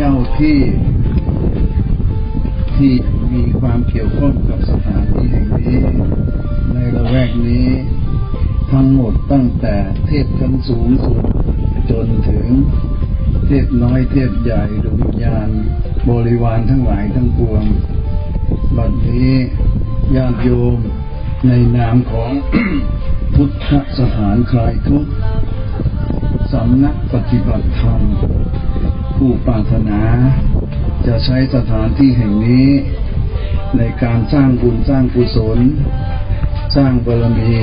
เจ้าที่ที่มีความเกี่ยวข้องกับสถานที่แห่งนี้ ในละแวกนี้ ทั้งหมดตั้งแต่เทพชั้นสูงสุดจนถึงเทพน้อยเทพใหญ่ดวงวิญญาณบริวารทั้งหลายทั้งปวงบัดนี้ญาติโยมในนามของพุทธสถานคลายทุกสำนักปฏิบัติธรรม ผู้ปรารถนา จะใช้สถานที่แห่งนี้ ในการสร้างบุญสร้างกุศล สร้างบารมี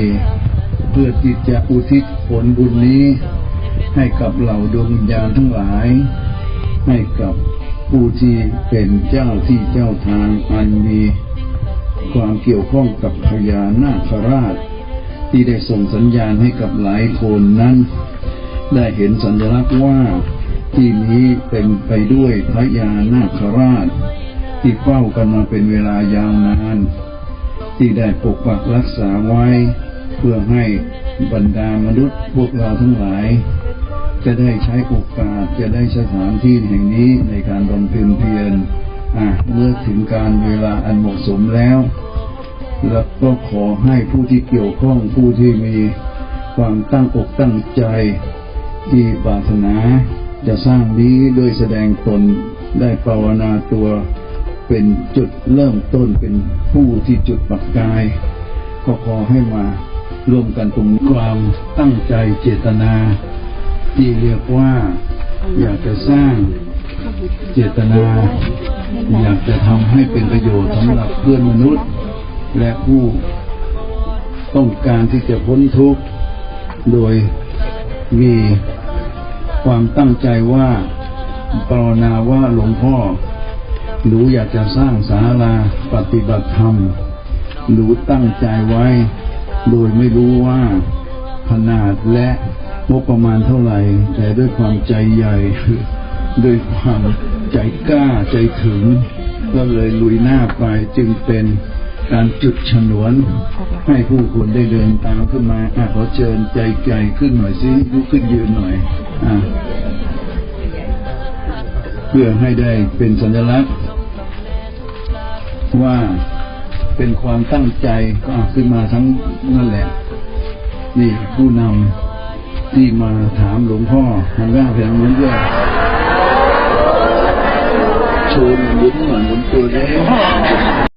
เพื่อที่จะอุทิศผลบุญนี้ ให้กับเหล่าดวงวิญญาณทั้งหลาย ให้กับผู้ที่เป็นเจ้าที่เจ้าทางอันมีความเกี่ยวข้องกับพญานาคราช ที่ได้ส่งสัญญาณให้กับหลายคนนั้น ได้เห็นสัญลักษณ์ว่า ที่นี้เป็นไปด้วยพระยานาคราช ที่เฝ้ากันมาเป็นเวลายาวนาน ที่ได้ปกปักรักษาไว้ เพื่อให้บรรดามนุษย์พวกเราทั้งหลาย จะได้ใช้โอกาสจะได้สถานที่แห่งนี้ในการบำเพ็ญเพียรอะเมื่อถึงการเวลาอันเหมาะสมแล้ว แล้วก็ขอให้ผู้ที่เกี่ยวข้องผู้ที่มีความตั้งอกตั้งใจที่ปรารถนา จะสร้างนี้โดยแสดงตนได้ภาวนาตัวเป็นจุดเริ่มต้นเป็นผู้ที่จุดปักกาย ก็ขอให้มารวมกันตรงความตั้งใจเจตนา ที่เรียกว่าอยากจะสร้างเจตนา อยากจะทำให้เป็นประโยชน์สำหรับเพื่อนมนุษย์ และผู้ต้องการที่จะพ้นทุกข์โดยมี ความตั้งใจว่าปรารถนาว่าหลวงพ่อ หนูอยากจะสร้างศาลาปฏิบัติธรรม หนูตั้งใจไว้ โดยไม่รู้ว่าขนาดและงบประมาณเท่าไหร่ แต่ด้วยความใจใหญ่ ด้วยความใจกล้าใจถึง ก็เลยลุยหน้าไปจึงเป็นการจุดฉนวน ให้ผู้คนได้เดินตามขึ้นมาอขอเชิญใจใหญ่ขึ้นหน่อยสิลุกขึ้นยืนหน่อย เพื่อให้ได้เป็นสัญลักษณ์ ว่าเป็นความตั้งใจก็ขึ้นมาทั้งนั่นแหละ นี่ผู้นำที่มาถามหลวงพ่อทางด้านเพียงนั้นด้วยชว์หมุนหน่อยหมุนตัวเลย